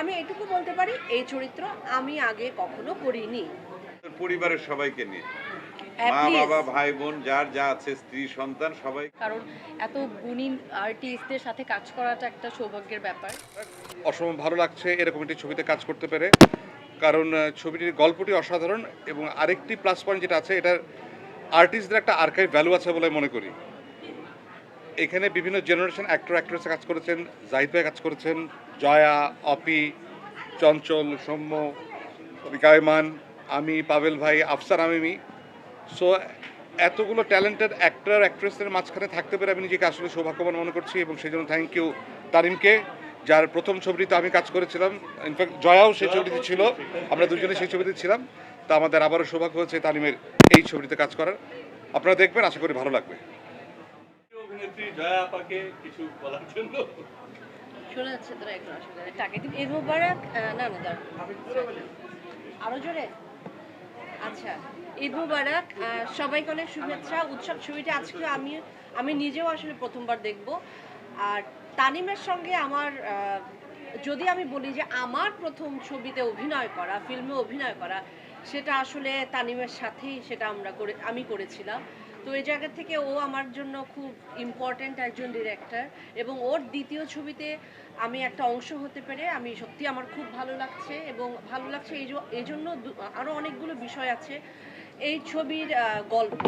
আমি এটুকু বলতে পারি এই চরিত্র আমি আগে কখনো করিনি। পরিবারের সবাইকে নিয়ে। মা বাবা ভাই বোন যার যা আছে স্ত্রী সন্তান সবাই। কারণ এত গুণী আর্টিস্টদের সাথে কাজ করাটা একটা সৌভাগ্যের ব্যাপার। অসম্ভব ভালো লাগছে এরকম একটি ছবিতে কাজ করতে পেরে। কারণ ছবিটির গল্পটি অসাধারণ এবং আরেকটি প্লাস পয়েন্ট যেটা আছে এটার আর্টিস্টদের একটা আর্কাইভ ভ্যালু আছে বলে মনে করি। এখানে বিভিন্ন জেনারেশন অ্যাক্টর অ্যাক্ট্রেসে কাজ করেছেন জাহিদ ভাই কাজ করেছেন জয়া, অপি, চঞ্চল, সৌম্য গায়মান আমি পাবেল ভাই, আফসার আমিমি। সো এতগুলো ট্যালেন্টেড অ্যাক্টর অ্যাক্ট্রেসের মাঝখানে থাকতে পেরে আমি নিজেকে আসলে সৌভাগ্যবান মনে করছি এবং সেই জন্য থ্যাংক ইউ তারিমকে, যার প্রথম ছবিটিতে আমি কাজ করেছিলাম। ইনফ্যাক্ট জয়াও সেই ছবিটিতে ছিল, আমরা দুজনে সেই ছবিতে ছিলাম। তা আমাদের আবারও সৌভাগ্য হয়েছে তারিমের এই ছবিটিতে কাজ করার। আপনারা দেখবেন, আশা করি ভালো লাগবে। অভিনেত্রী, জয়া, আপাকে কিছু বলার জন্য। শোনা যাচ্ছে তোরা একটু অসুবিধা। টাকা দিন ঈদ মুবারক না না দাঁড়া আরও জোরে? আচ্ছা। ঈদ মুবারক সবাইকে অনেক শুভেচ্ছা। উৎসব ছবিটা আজকে আমি আমি নিজেও আসলে প্রথমবার দেখব। আর তানিমের সঙ্গে আমার যদি আমি বলি যে আমার প্রথম ছবিতে অভিনয় করা ফিল্মে অভিনয় করা, সেটা আসলে তানিমের সাথেই সেটা আমরা করে, আমি করেছিলাম। তো এই জায়গা থেকে ও আমার জন্য খুব ইম্পর্ট্যান্ট একজন ডিরেক্টর এবং ওর দ্বিতীয় ছবিতে আমি একটা অংশ হতে পেরে আমি সত্যি আমার খুব ভালো লাগছে এবং ভালো লাগছে এই জন্য আরও অনেকগুলো বিষয় আছে। এই ছবির গল্প।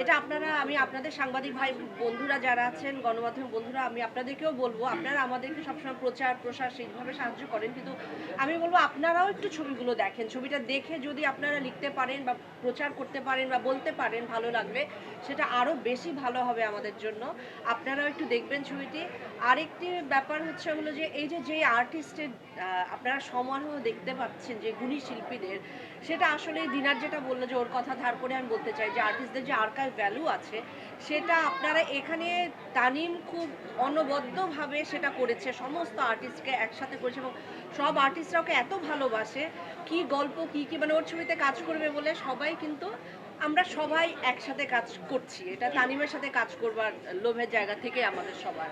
এটা আপনারা, আমি আপনাদের সাংবাদিক ভাই বন্ধুরা যারা আছেন, গণমাধ্যম বন্ধুরা, আমি আপনাদেরকেও বলব, আপনারা আমাদেরকে সবসময় প্রচার, প্রসার সেইভাবে সাহায্য করেন। কিন্তু আমি বলব, আপনারাও একটু ছবিগুলো দেখেন। ছবিটা দেখে যদি আপনারা লিখতে পারেন বা প্রচার করতে পারেন বা বলতে পারেন ভালো লাগবে, সেটা আরও বেশি ভালো হবে আমাদের জন্য। আপনারাও একটু দেখবেন ছবিটি। আরেকটি ব্যাপার হচ্ছে হলো যে, এই যে যে আর্টিস্টের আপনারা সমারোহ দেখতে পাচ্ছেন, যে গুণী শিল্পীদের সেটা আসলে দিনার যেটা বলল যে ওর কথা ধার করে আমি বলতে চাই যে আর্টিস্টদের যে আর্কাইভ ভ্যালু আছে, সেটা আপনারা এখানে তানিম খুব অনবদ্যভাবে সেটা করেছে। সমস্ত আর্টিস্টকে একসাথে করেছে এবং সব আর্টিস্টরা ওকে এত ভালোবাসে কি গল্প কি কি মানে ওর ছবিতে কাজ করবে বলে সবাই কিন্তু আমরা সবাই একসাথে কাজ করছি। এটা তানিমের সাথে কাজ করবার লোভের জায়গা থেকে আমাদের সবার।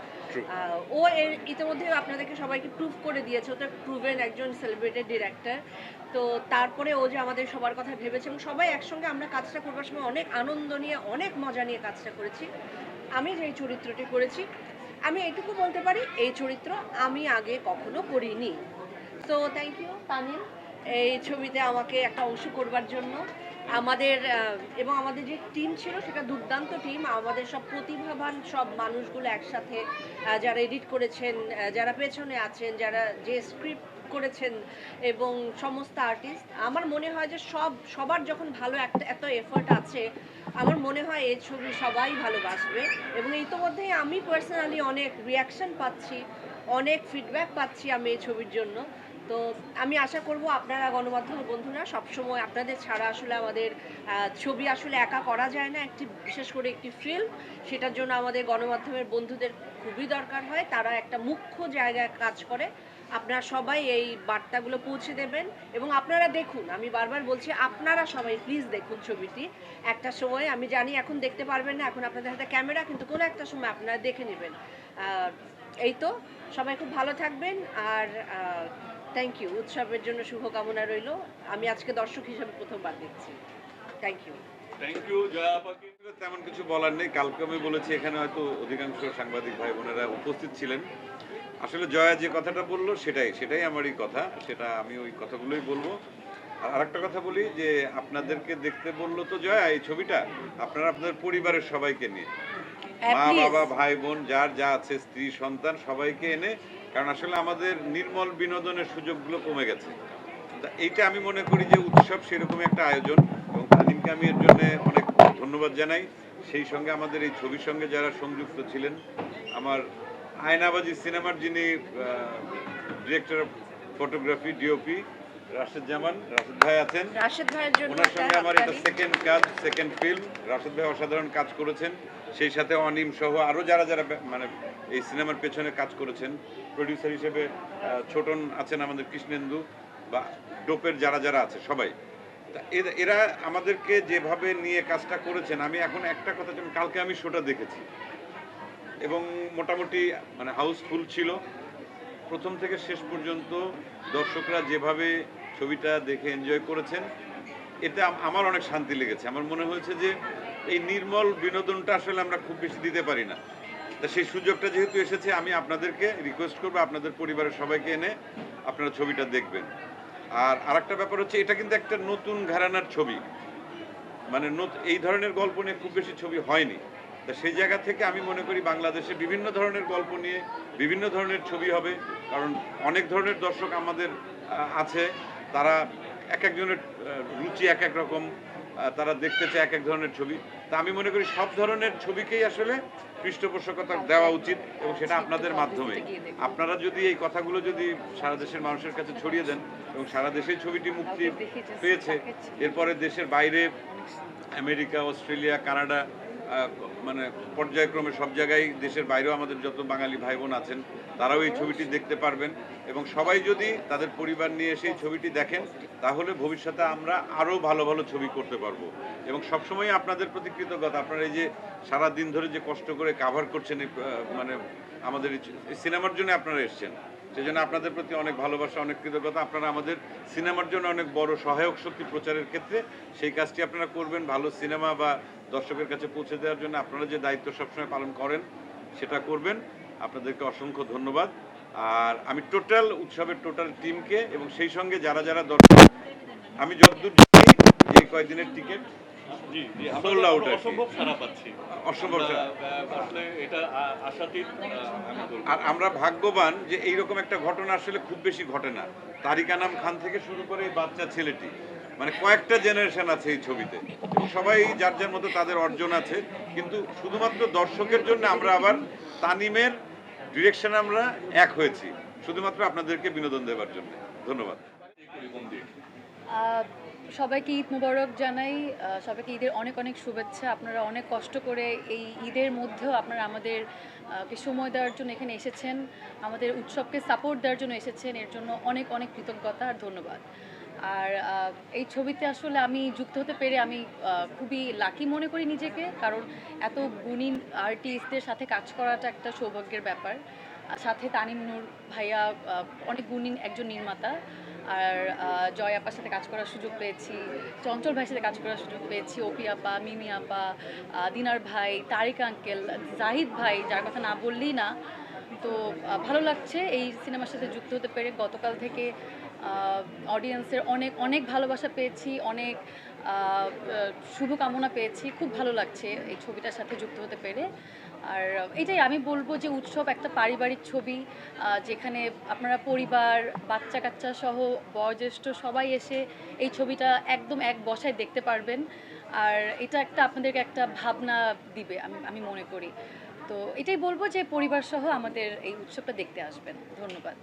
ও এর ইতিমধ্যে আপনাদেরকে সবাইকে প্রুভ করে দিয়েছে ওটা প্রুভেন একজন সেলিব্রেটেড ডিরেক্টর তো তারপরে ও যে আমাদের সবার কথা ভেবেছে এবং সবাই একসঙ্গে আমরা কাজটা করবার সময় অনেক আনন্দ নিয়ে অনেক মজা নিয়ে কাজটা করেছি। আমি যে চরিত্রটি করেছি আমি এটুকু বলতে পারি এই চরিত্র আমি আগে কখনো করিনি। তো থ্যাংক ইউ তানিম এই ছবিতে আমাকে একটা অংশ করবার জন্য আমাদের এবং আমাদের যে টিম ছিল সেটা দুর্দান্ত টিম আমাদের সব প্রতিভাবান সব মানুষগুলো একসাথে যারা এডিট করেছেন যারা পেছনে আছেন, যারা যে স্ক্রিপ্ট করেছেন এবং সমস্ত আর্টিস্ট আমার মনে হয় যে সব, সবার যখন ভালো একটা, এত এফোর্ট আছে, আমার মনে হয় এই ছবি সবাই ভালোবাসবে। এবং ইতোমধ্যেই আমি পার্সোনালি অনেক রিয়াকশন পাচ্ছি, অনেক ফিডব্যাক পাচ্ছি আমি এই ছবির জন্য। তো আমি আশা করব আপনারা গণমাধ্যমের বন্ধুরা, সবসময় আপনাদের ছাড়া আসলে আমাদের ছবি আসলে একা করা যায় না, একটি বিশেষ করে একটি ফিল্ম সেটার জন্য আমাদের গণমাধ্যমের বন্ধুদের খুবই দরকার হয়, তারা একটা মুখ্য জায়গায় কাজ করে। আপনারা সবাই এই বার্তাগুলো পৌঁছে দেবেন এবং আপনারা দেখুন, আমি বারবার বলছি আপনারা সবাই প্লিজ দেখুন ছবিটি। একটা সময়, আমি জানি এখন দেখতে পারবেন না, এখন আপনাদের হাতে ক্যামেরা, কিন্তু কোনো একটা সময় আপনারা দেখে নেবেন। এই তো, সবাই খুব ভালো থাকবেন, আর থ্যাংক ইউ উৎসবের জন্য শুভকামনা রইল। আমি আজকে দর্শক হিসেবে প্রথমবার দেখছি। Thank you thank you Jaya আপাকে তেমন কিছু বলার নেই। কালকে আমি বলেছি এখানে হয়তো অধিকাংশ সাংবাদিক ভাই বোনেরা উপস্থিত ছিলেন। আসলে জয়া যে কথাটা বলল সেটাই সেটাই আমারই কথা। সেটা আমি ওই কথাগুলোই বলব। আর আরেকটা কথা বলি যে আপনাদেরকে দেখতে বলল তো জয়া এই ছবিটা আপনারা আপনাদের পরিবারের সবাইকে নিয়ে। মা বাবা ভাই বোন যার যা আছে স্ত্রী সন্তান সবাইকে এনে কারণ আসলে আমাদের নির্মল বিনোদনের সুযোগগুলো কমে গেছে। এইটা আমি মনে করি যে উৎসব সেরকম একটা আয়োজন এবং তানিমকে আমি এর জন্য অনেক ধন্যবাদ জানাই। সেই সঙ্গে আমাদের এই ছবির সঙ্গে যারা সংযুক্ত ছিলেন, আমার আয়নাবাজি সিনেমার যিনি director of photography DOP Rashed Zaman Rashed ভাই আছেন। রাশেদ ভাইয়ের জন্য ওনার সঙ্গে আমার এটা সেকেন্ড কাজ সেকেন্ড ফিল্ম রাশেদ ভাই অসাধারণ কাজ করেছেন। সেই সাথে অনিম সহ আরও যারা যারা মানে এই সিনেমার পেছনে কাজ করেছেন প্রডিউসার হিসেবে ছোটন আছেন আমাদের কৃষ্ণেন্দু বা ডোপের যারা যারা আছে সবাই। এরা আমাদেরকে যেভাবে নিয়ে কাজটা করেছেন আমি এখন একটা কথা যেমন কালকে আমি শোটা দেখেছি। এবং মোটামুটি মানে হাউসফুল ছিল। প্রথম থেকে শেষ পর্যন্ত দর্শকরা যেভাবে ছবিটা দেখে এনজয় করেছেন। এটা আমার অনেক শান্তি লেগেছে। আমার মনে হয়েছে যে এই নির্মল বিনোদনটা আসলে আমরা খুব বেশি দিতে পারি না। তা সেই সুযোগটা যেহেতু এসেছে, আমি আপনাদেরকে রিকোয়েস্ট করব, আপনাদের পরিবারের সবাইকে এনে আপনারা ছবিটা দেখবেন। আর আরেকটা ব্যাপার হচ্ছে, এটা কিন্তু একটা নতুন ঘরানার ছবি। মানে এই ধরনের গল্প নিয়ে খুব বেশি ছবি হয়নি। তা সেই জায়গা থেকে আমি মনে করি বাংলাদেশে বিভিন্ন ধরনের গল্প নিয়ে বিভিন্ন ধরনের ছবি হবে। কারণ অনেক ধরনের দর্শক আমাদের আছে। তারা এক একজনের রুচি এক এক রকম তারা দেখতে চায় এক এক ধরনের ছবি। তা আমি মনে করি সব ধরনের ছবিকেই আসলে পৃষ্ঠপোষকতা দেওয়া উচিত এবং সেটা আপনাদের মাধ্যমে। আপনারা যদি এই কথাগুলো যদি সারা দেশের মানুষের কাছে ছড়িয়ে দেন এবং সারা দেশেই ছবিটি মুক্তি পেয়েছে এরপরে দেশের বাইরে আমেরিকা অস্ট্রেলিয়া কানাডা মানে পর্যায়ক্রমে সব জায়গায় দেশের বাইরেও আমাদের যত বাঙালি ভাই বোন আছেন, তারাও এই ছবিটি দেখতে পারবেন এবং সবাই যদি তাদের পরিবার নিয়ে এসে এই ছবিটি দেখেন, তাহলে ভবিষ্যতে আমরা আরও ভালো ভালো ছবি করতে পারব। এবং সবসময় আপনাদের প্রতি কৃতজ্ঞতা। আপনারা এই যে সারা দিন ধরে যে কষ্ট করে কাভার করছেন মানে আমাদের সিনেমার জন্য আপনারা এসছেন। সেই জন্য আপনাদের প্রতি অনেক ভালোবাসা, অনেক কৃতজ্ঞতা। আপনারা আমাদের সিনেমার জন্য অনেক বড় সহায়ক শক্তি প্রচারের ক্ষেত্রে সেই কাজটি আপনারা করবেন। ভালো সিনেমা বা দর্শকের কাছে পৌঁছে দেওয়ার জন্য আপনারা যে দায়িত্ব সবসময় পালন করেন, সেটা করবেন। আপনাদেরকে অসংখ্য ধন্যবাদ। আর আমি টোটাল, উৎসবের টোটাল টিমকে এবং সেই সঙ্গে যারা যারা দর্শক, আমি যতদূর জানি এই কয়েকদিনের টিকিট আমরা আর কি। অসম্ভব সারা পাচ্ছি অসম্ভব আমরা, সারা। আহ, আসলে এটা আ- আশাতীত আহ, আমি বলব। আর আমরা ভাগ্যবান যে এইরকম একটা ঘটনা আসলে খুব বেশি ঘটে না তারিকা নাম খান থেকে শুরু করে এই বাচ্চা ছেলেটি মানে কয়েকটা জেনারেশন আছে এই ছবিতে সবাই যার যার মতো তাদের অর্জন আছে কিন্তু শুধুমাত্র দর্শকের জন্য আমরা আবার তানিমের ডিরেকশন আমরা এক হয়েছি শুধুমাত্র আপনাদেরকে বিনোদন দেওয়ার জন্য ধন্যবাদ সবাইকে ঈদ মুবারক জানাই। সবাইকে ঈদের অনেক অনেক শুভেচ্ছা। আপনারা অনেক কষ্ট করে এই ঈদের মধ্যেও আপনারা আমাদের কে সময় দেওয়ার জন্য এখানে এসেছেন, আমাদের উৎসবকে সাপোর্ট দেওয়ার জন্য এসেছেন। এর জন্য অনেক অনেক কৃতজ্ঞতা আর ধন্যবাদ। আর এই ছবিতে আসলে আমি যুক্ত হতে পেরে আমি খুবই লাকি মনে করি নিজেকে। কারণ এত গুণী আর্টিস্টদের সাথে কাজ করাটা একটা সৌভাগ্যের ব্যাপার। সাথে তানিম নূর ভাইয়া অনেক গুণী একজন নির্মাতা। আর জয় আপার সাথে কাজ করার সুযোগ পেয়েছি, চঞ্চল ভাইয়ের সাথে কাজ করার সুযোগ পেয়েছি ওপি আপা, মিমি আপা দিনার ভাই, তারিক আঙ্কেল, জাহিদ ভাই, যার কথা না বললেই না। তো ভালো লাগছে এই সিনেমার সাথে যুক্ত হতে পেরে। গতকাল থেকে অডিয়েন্সের অনেক অনেক ভালোবাসা পেয়েছি, অনেক শুভকামনা পেয়েছি। খুব ভালো লাগছে এই ছবিটার সাথে যুক্ত হতে পেরে। আর এটাই আমি বলব যে উৎসব একটা পারিবারিক ছবি যেখানে আপনারা পরিবার বাচ্চা কাচ্চা সহ বয়োজ্যেষ্ঠ সবাই এসে এই ছবিটা একদম এক বসায় দেখতে পারবেন। আর এটা একটা আপনাদেরকে একটা ভাবনা দিবে, আমি আমি মনে করি। তো এটাই বলব যে পরিবার সহ আমাদের এই উৎসবটা দেখতে আসবেন। ধন্যবাদ।